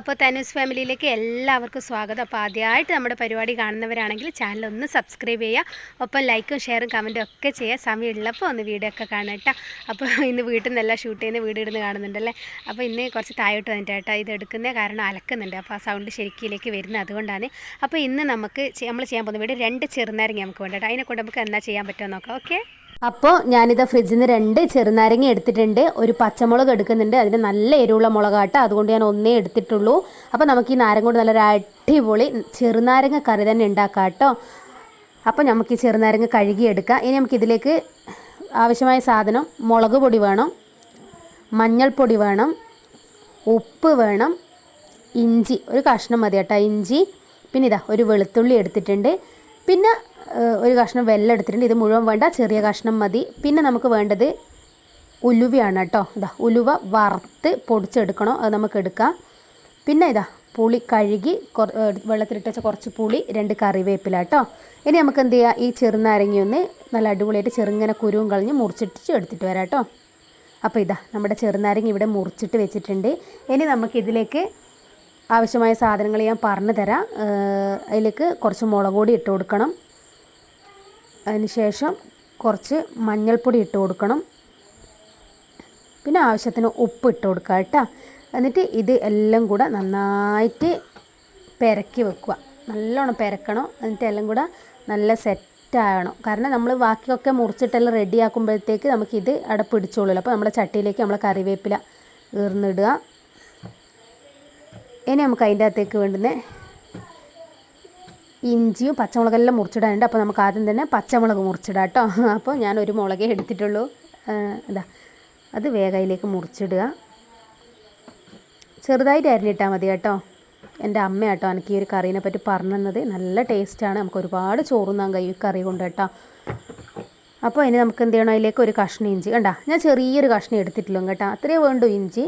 അപ്പോൾ തനൂസ് ഫാമിലിയിലേക്ക് എല്ലാവർക്കും സ്വാഗതം. അപ്പോൾ ആദ്യമായിട്ട് നമ്മുടെ പരിപാടി കാണുന്നവരാണെങ്കിൽ ചാനൽ ഒന്ന് സബ്സ്ക്രൈബ് ചെയ്യുക. ഒപ്പം ലൈക്കും ഷെയറും കമന്റും ഒക്കെ ചെയ്യുക സമയമുള്ളപ്പോൾ ഒന്ന് വീഡിയോ ഒക്കെ കാണാം കേട്ടോ. അപ്പോൾ ഇന്ന് വീട്ടിൽ നിന്നെല്ലാം ഷൂട്ട് ചെയ്യുന്ന വീട് ഇരുന്ന് കാണുന്നുണ്ടല്ലേ? അപ്പോൾ ഇന്ന് കുറച്ച് താഴോട്ട് വന്നിട്ട് ഇത് എടുക്കുന്ന കാരണം അലക്കുന്നുണ്ട്. അപ്പോൾ ആ സൗണ്ട് ശരിക്കിലേക്ക് വരുന്നത് അതുകൊണ്ടാണ്. അപ്പോൾ ഇന്ന് നമുക്ക് നമ്മൾ ചെയ്യാൻ പോകുന്ന വീട് രണ്ട് ചെറുനാരങ്ങ നമുക്ക് വേണ്ട കേട്ടോ. അതിനെ കൊണ്ട് നമുക്ക് എന്നാ ചെയ്യാൻ പറ്റുമോ നോക്കാം. ഓക്കെ അപ്പോൾ ഞാനിത് ഫ്രിഡ്ജിൽ നിന്ന് രണ്ട് ചെറുനാരങ്ങ എടുത്തിട്ടുണ്ട്. ഒരു പച്ചമുളക് എടുക്കുന്നുണ്ട്. അതിന് നല്ല എരിവുള്ള മുളകാട്ടോ. അതുകൊണ്ട് ഞാൻ ഒന്നേ എടുത്തിട്ടുള്ളൂ. അപ്പോൾ നമുക്ക് ഈ നാരങ്ങ കൊണ്ട് നല്ലൊരു അടിപൊളി ചെറുനാരങ്ങ കറി തന്നെ ഉണ്ടാക്കാം കേട്ടോ അപ്പോൾ നമുക്ക് ഈ ചെറുനാരങ്ങ കഴുകിയെടുക്കാം. ഇനി നമുക്ക് ഇതിലേക്ക് ആവശ്യമായ സാധനം മുളക് പൊടി വേണം മഞ്ഞൾപ്പൊടി വേണം ഉപ്പ് വേണം ഇഞ്ചി. ഒരു കഷ്ണം മതി കേട്ടോ ഇഞ്ചി. പിന്നെ ഇതാ ഒരു വെളുത്തുള്ളി എടുത്തിട്ടുണ്ട്. പിന്നെ ഒരു കഷ്ണം വെല്ലം എടുത്തിട്ടുണ്ട്. ഇത് മുഴുവൻ വേണ്ട ചെറിയ കഷ്ണം മതി. പിന്നെ നമുക്ക് വേണ്ടത് ഉലുവയാണ് കേട്ടോ. ഇതാ ഉലുവ വറുത്ത് പൊടിച്ചെടുക്കണോ. അത് നമുക്ക് എടുക്കാം. പിന്നെ ഇതാ പുളി കഴുകി കൊറ- വെള്ളത്തിലിട്ട് വെച്ച കുറച്ച് പുളി രണ്ട് കറിവേപ്പില കേട്ടോ. ഇനി നമുക്ക് എന്ത് ചെയ്യുക ഈ ചെറുനാരങ്ങയൊന്ന് നല്ല അടിപൊളിയായിട്ട് ചെറുങ്ങനെ കുരുവും കളഞ്ഞ് മുറിച്ചിട്ട് എടുത്തിട്ട് വരാം കേട്ടോ. അപ്പോൾ ഇതാ നമ്മുടെ ചെറുനാരങ്ങ ഇവിടെ മുറിച്ചിട്ട് വെച്ചിട്ടുണ്ട്. ഇനി നമുക്കിതിലേക്ക് ആവശ്യമായ സാധനങ്ങൾ ഞാൻ പറഞ്ഞു തരാം. അതിലേക്ക് കുറച്ച് മുളക് പൊടി ഇട്ട് കൊടുക്കണം. അതിന് ശേഷം കുറച്ച് മഞ്ഞൾപ്പൊടി ഇട്ട് കൊടുക്കണം. പിന്നെ ആവശ്യത്തിന് ഉപ്പ് ഇട്ട് കൊടുക്കുക കേട്ടോ. എന്നിട്ട് ഇത് എല്ലാം കൂടെ നന്നായിട്ട് പെരക്കി വെക്കുക. നല്ലോണം പെരക്കണം. എന്നിട്ട് എല്ലാം കൂടെ നല്ല സെറ്റാകണം കാരണം നമ്മൾ ബാക്കിയൊക്കെ മുറിച്ചിട്ടെല്ലാം റെഡിയാക്കുമ്പോഴത്തേക്ക് നമുക്കിത് അവിടെ പിടിച്ചോളൂല്ലോ അപ്പോൾ നമ്മുടെ ചട്ടിയിലേക്ക് നമ്മൾ കറിവേപ്പില ഈർന്നിടുക. ഇനി നമുക്ക് അതിന്റെ അകത്തേക്ക് വേണ്ടുന്ന ഇഞ്ചിയും പച്ചമുളകെല്ലാം മുറിച്ചിടാനുണ്ട്. അപ്പോൾ നമുക്ക് ആദ്യം തന്നെ പച്ചമുളക് മുറിച്ചിടാം കേട്ടോ. അപ്പോൾ ഞാൻ ഒരു മുളകേ എടുത്തിട്ടുള്ളൂ. ഇതാ. അത് വേഗയിലേക്ക് മുറിച്ചിടുക. ചെറുതായിട്ട് അരിഞ്ഞിട്ടാൽ മതി കേട്ടോ. എന്റെ അമ്മ കേട്ടോ എനിക്ക് ഈ ഒരു കറീനെ പറ്റി പറഞ്ഞു തന്നത് നല്ല ടേസ്റ്റാണ് നമുക്ക് ഒരുപാട് ചോറുന്നാൻ കഴിയും ഈ കറി കൊണ്ട് കേട്ടോ. അപ്പോൾ അതിന് നമുക്ക് എന്ത് ചെയ്യണം? അതിലേക്ക് ഒരു കഷ്ണം ഇഞ്ചി. കണ്ടാ ഞാൻ ചെറിയൊരു കഷ്ണം എടുത്തിട്ടുള്ളൂ കേട്ടോ. അത്രയേ വേണ്ടു ഇഞ്ചി.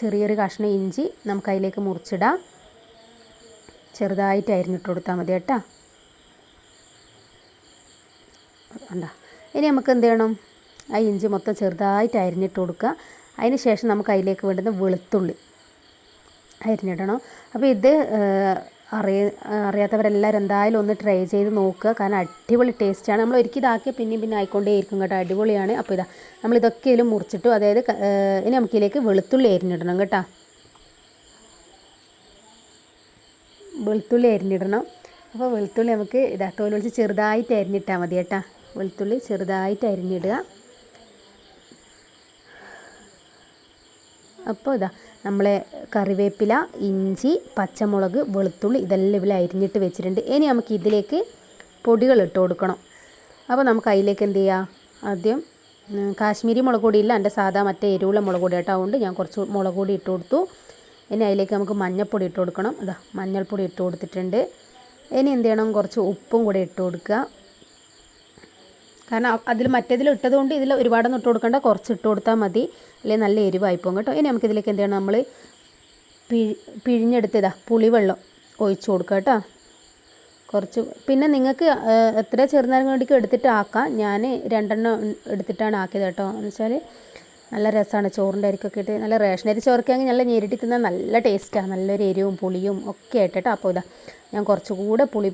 ചെറിയൊരു കഷ്ണം ഇഞ്ചി നമുക്ക് അതിലേക്ക് മുറിച്ചിടാം. ചെറുതായിട്ട് അരിഞ്ഞിട്ട് കൊടുത്താൽ മതി കേട്ടോ. ഇനി നമുക്ക് എന്ത് ചെയ്യണം? ആ ഇഞ്ചി മൊത്തം ചെറുതായിട്ട് അരിഞ്ഞിട്ട് കൊടുക്കുക. അതിന് ശേഷം നമുക്ക് അതിലേക്ക് വേണ്ടുന്ന വെളുത്തുള്ളി അരിഞ്ഞിടണം. അപ്പോൾ ഇത് അറിയ അറിയാത്തവരെല്ലാവരും എന്തായാലും ഒന്ന് ട്രൈ ചെയ്ത് നോക്കുക. കാരണം അടിപൊളി ടേസ്റ്റാണ് നമ്മൾ ഒരിക്കൽ ഇതാക്കിയ പിന്നെയും പിന്നെ ആയിക്കൊണ്ടേയിരിക്കും കേട്ടോ. അടിപൊളിയാണ്. അപ്പോൾ ഇതാ നമ്മൾ ഇതൊക്കെ ഇതിൽ മുറിച്ചിട്ടു അതായത് ഇനി നമുക്കിലേക്ക് വെളുത്തുള്ളി എരിഞ്ഞിടണം കേട്ടോ. വെളുത്തുള്ളി എരിഞ്ഞിടണം അപ്പോൾ വെളുത്തുള്ളി നമുക്ക് ഇതാ തോൽ വെച്ച് ചെറുതായിട്ട് അരിഞ്ഞിട്ടാൽ മതി കേട്ടോ. വെളുത്തുള്ളി ചെറുതായിട്ട് അരിഞ്ഞിടുക. അപ്പോൾ ഇതാ നമ്മളെ കറിവേപ്പില ഇഞ്ചി പച്ചമുളക് വെളുത്തുള്ളി ഇതെല്ലാം ഇവിടെ അരിഞ്ഞിട്ട് വെച്ചിട്ടുണ്ട്. ഇനി നമുക്ക് ഇതിലേക്ക് പൊടികൾ ഇട്ട് കൊടുക്കണം. അപ്പോൾ നമുക്ക് അതിലേക്ക് എന്ത് ചെയ്യാം? ആദ്യം കാശ്മീരി മുളക് ഇല്ല എന്റെ സാധാ മറ്റേ എരിവുള്ള മുളക് പൊടി ആയിട്ട് അതുകൊണ്ട് ഞാൻ കുറച്ച് മുളക് പൊടി ഇട്ട് കൊടുത്തു. ഇനി അതിലേക്ക് നമുക്ക് മഞ്ഞൾപ്പൊടി ഇട്ട് കൊടുക്കണം. ഇതാ മഞ്ഞൾപ്പൊടി ഇട്ട് കൊടുത്തിട്ടുണ്ട്. ഇനി എന്ത് ചെയ്യണം? കുറച്ച് ഉപ്പും കൂടെ ഇട്ട് കൊടുക്കുക. കാരണം അതിൽ മറ്റേതിൽ ഇട്ടതുകൊണ്ട് ഇതിൽ ഒരുപാടൊന്നും ഇട്ട് കൊടുക്കണ്ട. കുറച്ച് ഇട്ട് കൊടുത്താൽ മതി. അല്ലെങ്കിൽ നല്ല എരിവായി പോകും കേട്ടോ. ഇനി നമുക്കിതിലേക്ക് എന്ത് ചെയ്യണം? നമ്മൾ പിഴി പിഴിഞ്ഞെടുത്തതാ പുളിവെള്ളം ഒഴിച്ച് കൊടുക്കുക കേട്ടോ. കുറച്ച് പിന്നെ നിങ്ങൾക്ക് എത്ര ചെറുനാരങ്ങ വേണ്ടിക്ക് എടുത്തിട്ട് ആക്കാം. ഞാൻ രണ്ടെണ്ണം എടുത്തിട്ടാണ് ആക്കിയത് കേട്ടോ. എന്ന് വെച്ചാൽ നല്ല രസമാണ്. ചോറിന്റെ അരിക്കൊക്കെ ഇട്ട് നല്ല റേഷൻ അരി ചോറിക്കാണെങ്കിൽ നല്ല ഞെരിട്ടി തിന്നാൽ നല്ല ടേസ്റ്റാണ്. നല്ലൊരു എരിവും പുളിയും ഒക്കെ ആയിട്ട് അപ്പോൾ ഇതാ ഞാൻ കുറച്ചുകൂടെ പുളി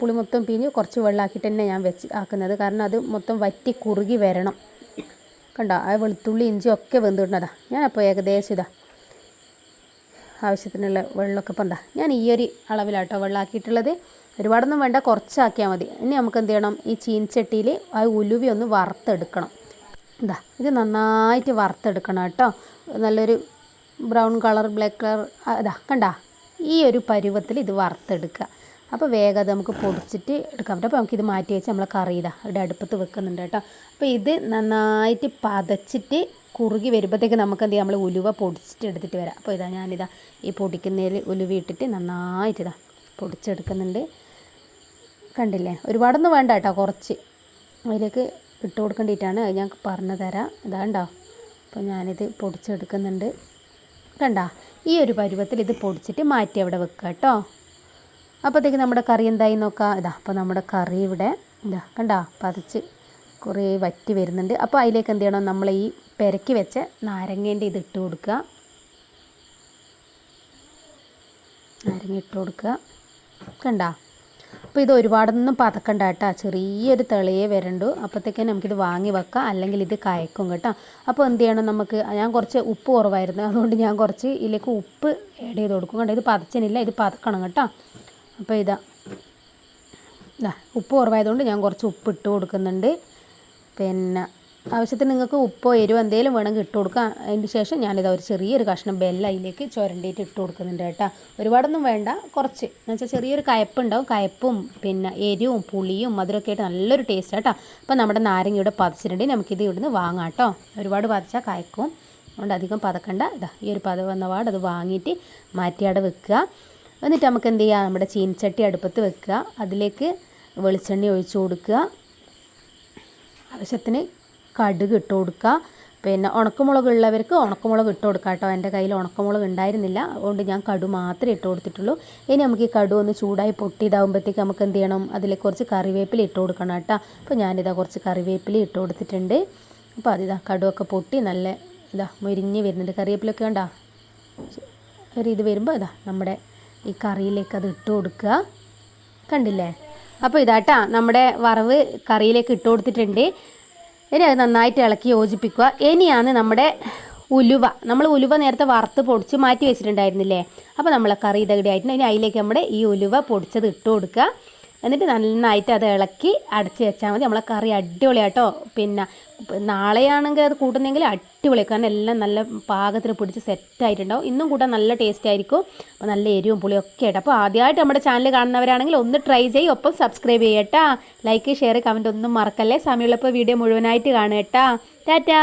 പുളി മൊത്തം പിഞ്ഞ് കുറച്ച് വെള്ളമാക്കിയിട്ട് തന്നെ ഞാൻ വെച്ച് ആക്കുന്നത്. കാരണം അത് മൊത്തം വറ്റി കുറുകി വരണം. കണ്ടോ? ആ വെളുത്തുള്ളി ഇഞ്ചി ഒക്കെ വെന്തിടുന്നതാ ഞാൻ അപ്പോൾ ഏകദേശം ഇതാ ആവശ്യത്തിനുള്ള വെള്ളമൊക്കെ ഇപ്പം എന്താ ഞാൻ ഈ ഒരു അളവിലാട്ടോ വെള്ളമാക്കിയിട്ടുള്ളത്. ഒരുപാടൊന്നും വേണ്ട കുറച്ചാക്കിയാൽ മതി. ഇനി നമുക്ക് എന്ത് ചെയ്യണം? ഈ ചീനച്ചട്ടിയിൽ ആ ഉലുവി ഒന്ന് വറുത്തെടുക്കണം. ഇതാ ഇത് നന്നായിട്ട് വറുത്തെടുക്കണം കേട്ടോ. നല്ലൊരു ബ്രൗൺ കളർ ബ്ലാക്ക് കളർ ഇതാ കണ്ട? ഈ ഒരു പരുവത്തിൽ ഇത് വറുത്തെടുക്കുക. അപ്പോൾ വേഗം അത് നമുക്ക് പൊടിച്ചിട്ട് എടുക്കാം. അപ്പോൾ നമുക്കിത് മാറ്റി വെച്ച് നമ്മൾ കറി ഇതാ ഇവിടെ അടുപ്പത്ത് വെക്കുന്നുണ്ട് കേട്ടോ. അപ്പോൾ ഇത് നന്നായിട്ട് പതച്ചിട്ട് കുറുകി വരുമ്പോഴത്തേക്ക് നമുക്ക് എന്ത് ചെയ്യാം? നമ്മൾ ഉലുവ പൊടിച്ചിട്ട് എടുത്തിട്ട് വരാം. അപ്പോൾ ഇതാ ഞാനിതാ ഈ പൊടിക്കുന്നതിൽ ഉലുവ ഇട്ടിട്ട് നന്നായിട്ട് ഇതാ പൊടിച്ചെടുക്കുന്നുണ്ട്. കണ്ടില്ലേ? ഒരുപാടൊന്നും വേണ്ട കേട്ടോ കുറച്ച്. അതിലേക്ക് ഇട്ട് കൊടുക്കേണ്ടിയിട്ടാണ് ഞാൻ പറഞ്ഞു തരാം. ഇതാണ്ടോ അപ്പോൾ ഞാനിത് പൊടിച്ചെടുക്കുന്നുണ്ട്. കണ്ട? ഈ ഒരു പരുവത്തിൽ ഇത് പൊടിച്ചിട്ട് മാറ്റി അവിടെ വെക്കുക കേട്ടോ. അപ്പോഴത്തേക്ക് നമ്മുടെ കറി എന്തായി നോക്കാം. ഇതാ അപ്പോൾ നമ്മുടെ കറി ഇവിടെ ഇതാ കണ്ട? പതിച്ച് കുറേ വറ്റി വരുന്നുണ്ട്. അപ്പോൾ അതിലേക്ക് എന്ത് ചെയ്യണം? നമ്മൾ ഈ പെരക്കി വെച്ച നാരങ്ങേന്റെ ഇത് ഇട്ട് കൊടുക്കുക. നാരങ്ങ ഇട്ട് കൊടുക്കുക. കണ്ട? അപ്പോൾ ഇത് ഒരുപാടൊന്നും പതക്കണ്ട കേട്ടോ. ചെറിയൊരു തെളിയെ വരണ്ടു. അപ്പോഴത്തേക്കും നമുക്കിത് വാങ്ങി വെക്കാം. അല്ലെങ്കിൽ ഇത് കയക്കും കേട്ടോ. അപ്പോൾ എന്ത് ചെയ്യണം നമുക്ക്? ഞാൻ കുറച്ച് ഉപ്പ് കുറവായിരുന്നു. അതുകൊണ്ട് ഞാൻ കുറച്ച് ഇതിലേക്ക് ഉപ്പ് ആഡ് ചെയ്ത് കൊടുക്കും. കേട്ടോ ഇത് പതച്ചനില്ല. ഇത് പതക്കണം കേട്ടോ. അപ്പോൾ ഇതാ. ഉപ്പ് കുറവായതുകൊണ്ട് ഞാൻ കുറച്ച് ഉപ്പ് ഇട്ട് കൊടുക്കുന്നുണ്ട്. പിന്നെ ആവശ്യത്തിന് നിങ്ങൾക്ക് ഉപ്പോ എരിവോ എന്തെങ്കിലും വേണമെങ്കിൽ ഇട്ട് കൊടുക്കാം. അതിന് ശേഷം ഞാനിതാ ഒരു ചെറിയൊരു കഷ്ണം ബെല്ല അതിലേക്ക് ചുരണ്ടിയിട്ട് ഇട്ട് കൊടുക്കുന്നുണ്ട് കേട്ടോ. ഒരുപാടൊന്നും വേണ്ട കുറച്ച്. എന്ന് വെച്ചാൽ ചെറിയൊരു കയപ്പുണ്ടാവും. കയപ്പും പിന്നെ എരിവും പുളിയും മധുരമൊക്കെ ആയിട്ട് നല്ലൊരു ടേസ്റ്റ് കേട്ടോ. അപ്പോൾ നമ്മുടെ നാരങ്ങ ഇവിടെ പതച്ചിട്ടുണ്ടെങ്കിൽ നമുക്കിത് ഇവിടുന്ന് വാങ്ങാം കേട്ടോ. ഒരുപാട് പതച്ചാൽ കയക്കും. അതുകൊണ്ട് അധികം പതക്കണ്ട. ഇതാ ഈ ഒരു പത വന്ന പാട് അത് വാങ്ങിയിട്ട് മാറ്റിയാടെ വെക്കുക. എന്നിട്ട് നമുക്ക് എന്ത് ചെയ്യാം? നമ്മുടെ ചീനച്ചട്ടി അടുപ്പത്ത് വെക്കുക. അതിലേക്ക് വെളിച്ചെണ്ണ ഒഴിച്ചു കൊടുക്കുക. ആവശ്യത്തിന് കടുക് ഇട്ട് കൊടുക്കുക. പിന്നെ ഉണക്കമുളക് ഉള്ളവർക്ക് ഉണക്കമുളക് ഇട്ട് കൊടുക്കുക കേട്ടോ. എന്റെ കയ്യിൽ ഉണക്കമുളക് ഉണ്ടായിരുന്നില്ല. അതുകൊണ്ട് ഞാൻ കടു മാത്രമേ ഇട്ട് കൊടുത്തിട്ടുള്ളൂ. ഇനി നമുക്ക് ഈ കടു ഒന്ന് ചൂടായി പൊട്ടിയതാകുമ്പോഴത്തേക്ക് നമുക്ക് എന്ത് ചെയ്യണം? അതിൽ കുറച്ച് കറിവേപ്പില ഇട്ട് കൊടുക്കണം കേട്ടോ. അപ്പോൾ ഞാനിതാ കുറച്ച് കറിവേപ്പില ഇട്ട് കൊടുത്തിട്ടുണ്ട്. അപ്പോൾ അതിതാ കടുവൊക്കെ പൊട്ടി നല്ല ഇതാ മുരിഞ്ഞ് വരുന്നുണ്ട്. കറിവേപ്പിലൊക്കെ കണ്ടാ? ഒരു ഇത് വരുമ്പോൾ ഇതാ നമ്മുടെ ഈ കറിയിലേക്ക് അത് ഇട്ട് കൊടുക്കുക. കണ്ടില്ലേ? അപ്പോൾ ഇതാട്ടാ നമ്മുടെ വറവ് കറിയിലേക്ക് ഇട്ട് കൊടുത്തിട്ടുണ്ട്. ഇനി അത് നന്നായിട്ട് ഇളക്കി യോജിപ്പിക്കുക. ഇനിയാണ് നമ്മുടെ ഉലുവ. നമ്മൾ ഉലുവ നേരത്തെ വറുത്ത് പൊടിച്ച് മാറ്റി വെച്ചിട്ടുണ്ടായിരുന്നില്ലേ? അപ്പോൾ നമ്മളെ കറി ഇതകടി ആയിട്ടുണ്ട്. ഇനി അതിലേക്ക് നമ്മുടെ ഈ ഉലുവ പൊടിച്ചത് ഇട്ട് കൊടുക്കുക. എന്നിട്ട് നന്നായിട്ട് അത് ഇളക്കി അടച്ച് വെച്ചാൽ മതി. നമ്മളെ കറി അടിപൊളിയാട്ടോ. പിന്നെ നാളെയാണെങ്കിൽ അത് കൂട്ടുന്നെങ്കിൽ അടിപൊളി. കാരണം എല്ലാം നല്ല പാകത്തിന് പിടിച്ച് സെറ്റായിട്ടുണ്ടാവും ഇന്നും കൂട്ടാൻ നല്ല ടേസ്റ്റ് ആയിരിക്കും. അപ്പോൾ നല്ല എരിവും പുളിയും ഒക്കെ ആയിട്ട്. അപ്പോൾ ആദ്യമായിട്ട് നമ്മുടെ ചാനൽ കാണുന്നവരാണെങ്കിൽ ഒന്ന് ട്രൈ ചെയ്യും. ഒപ്പം സബ്സ്ക്രൈബ് ചെയ്യട്ടാ ലൈക്ക് ഷെയർ കമന്റ് ഒന്നും മറക്കല്ലേ? സമയമുള്ളപ്പോൾ വീഡിയോ മുഴുവനായിട്ട് കാണുക കേട്ടാ. ടാറ്റാ